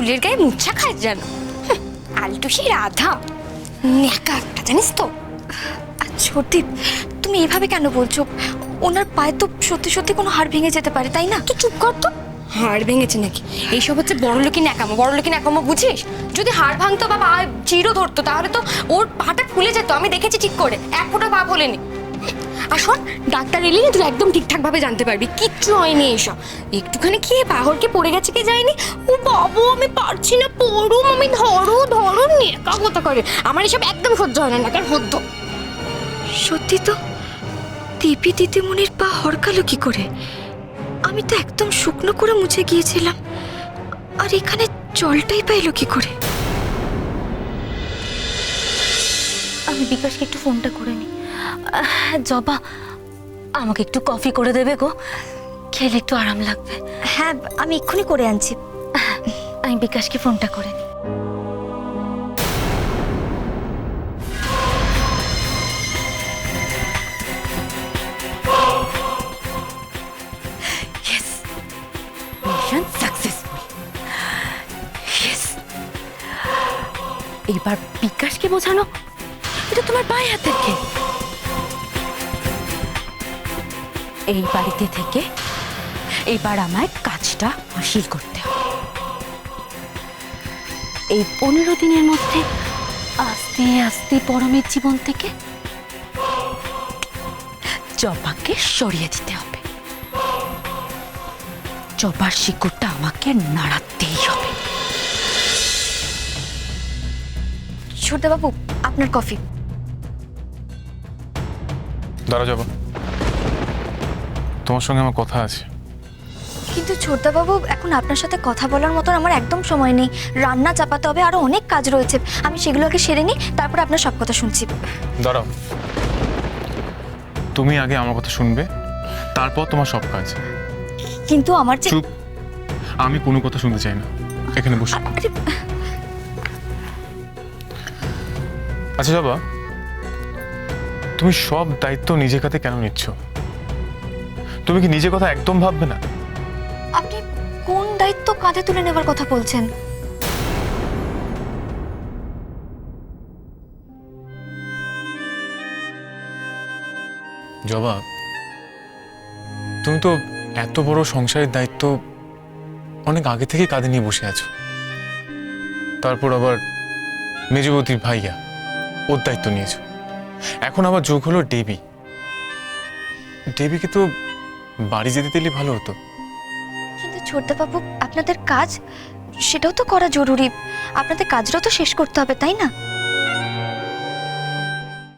ফুলের গায়ে মুচ্ছা খায় জানো হুঁ, আলটু সেই রাধা। ন্যাকা একটা জানিস তো? সর্দীপ তুমি এভাবে কেন বলছো? ওনার পায়ে তো সত্যি সত্যি কোনো হাড় ভেঙে যেতে পারে তাই না? তুই চুপ কর তো। হাড় ভেঙেছে নাকি? এইসব হচ্ছে বড় লোকি ন্যাকামো বড় লোকি ন্যাকামো বুঝিস? যদি হাড় ভাঙতো বা পা চিরো ধরতো তাহলে তো ওর পাটা ফুলে যেত আমি দেখেছি ঠিক করে। এক ফোঁটা পা ফোলেনি। আর শোন, ডাক্তার এলেই তুই একদম ঠিকঠাক ভাবে জানতে পারবি, কিচ্ছু হয়নি এসব। একটুখানি কি পাহরকে পড়ে গেছে কি যায়নি ও বাবু, আমি পারছি না, পড়ুম, আমি ধরো ধরো, নেকা কথা করে। আমার এসব একদম সহ্য হয় না, নাকার হদ্দ সত্যি তো দিপি দিদিমণির পা হরকালো কি করে? আমি তো একদম শুকনো করে মুছে গিয়েছিলাম। আর এখানে জলটাই পাইলো কি করে? আমি বিকাশকে একটু ফোনটা করে নিই। জবা আমাকে একটু কফি করে দেবে গো। খেলে একটু আরাম লাগবে। হ্যাঁ আমি এক্ষুনি করে আনছি। আমি বিকাশকে ফোনটা করে নিই। ইয়েস এবার বিকাশকে বোঝানো এটা তোমার পায়ে হাতের খেল এই বাড়িতে থেকে এবার আমায় কাজটা হাসিল করতে হবে। এই পনেরো দিনের মধ্যে আস্তে আস্তে পরমের জীবন থেকে জবাকে সরিয়ে দিতে হবে। জবার শিকড়টা আমাকে নাড়াতেই হবে। বাবু আপনার কফি। দাঁড়া যাব। তোমার সঙ্গে আমার কথা আছে। কিন্তু বাবু এখন আপনার সাথে কথা বলার মতন আমার একদম সময় নেই। রান্না চাপাতে হবে আরও অনেক কাজ রয়েছে। আমি সেগুলো আগে সেরে নিই তারপর আপনার সব কথা শুনছি। দাঁড়াও। তুমি আগে আমার কথা শুনবে তারপর তোমার সব কাজ। কিন্তু আমার চুপ। আমি কোনো কথা শুনতে চাই না। এখানে বসে। আচ্ছা বাবা তুমি সব দায়িত্ব নিজের কাছে কেন নিচ্ছ? তুমি কি নিজের কথা একদম ভাববে না? আপনি কোন দায়িত্ব কাঁধে তুলে নেবার কথা বলছেন? জবা তুমি তো এত বড় সংসারের দায়িত্ব অনেক আগে থেকে কাঁধে নিয়ে বসে আছো। তারপর আবার মেজবতীর ভাইয়া ওর দায়িত্ব নিয়েছো। এখন আবার যোগ হলো ডেবি। ডেবিকে তো বাড়ি যেতে দিলে ভালো হতো। কিন্তু ছোটদাবাবু আপনাদের কাজ, সেটাও তো করা জরুরি। আপনাদের কাজটাও তো শেষ করতে হবে, তাই না?